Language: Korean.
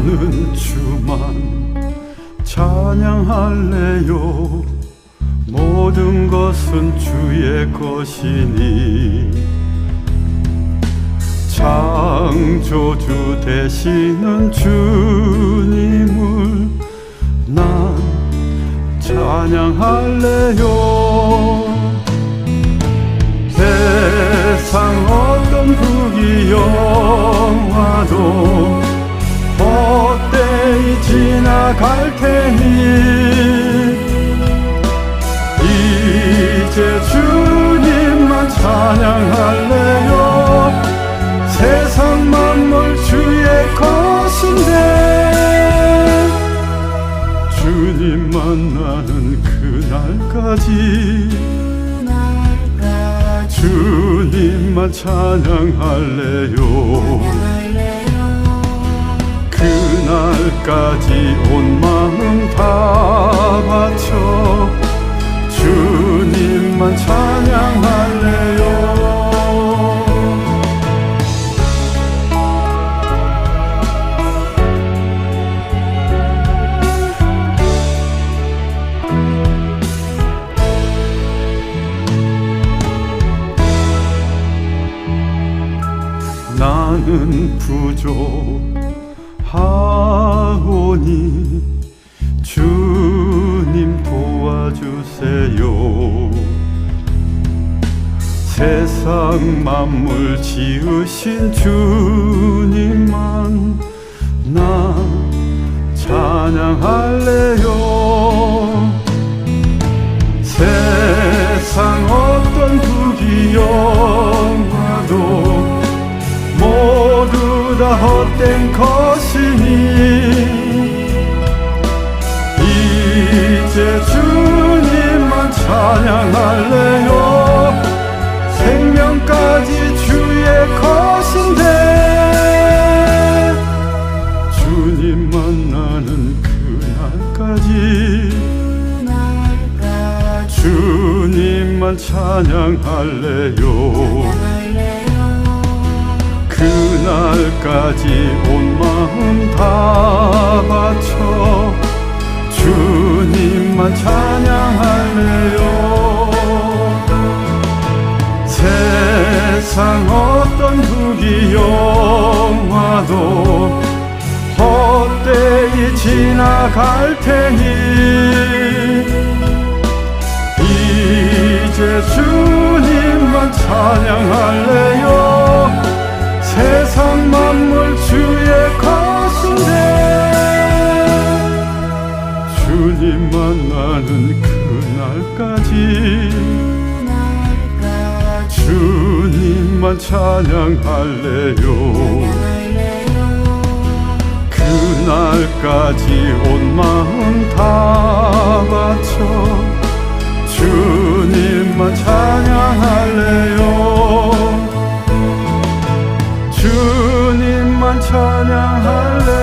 나는 주만 찬양할래요? 모든 것은 주의 것이니 창조주 되시는 주님을 주님 만나는 그날까지. 주님만 찬양할래요. 그날까지 온 마음 다 나는 부족하오니 주님 도와주세요. 세상 만물 지으신 주님 주님 만나는 그날까지 주님만 찬양할래요. 그날까지 온 마음 다 바쳐 주님만 찬양할래요. 세상 어떤 부귀 영화도 헛되이 지나갈 테니 이제 주님만 찬양할래요? 세상 만물 주의 것인데 주님 만나는 그날까지 주님만 찬양할래요 날까지 온 마음 다 바쳐 주님만 찬양할래요. 주님만 찬양할래요.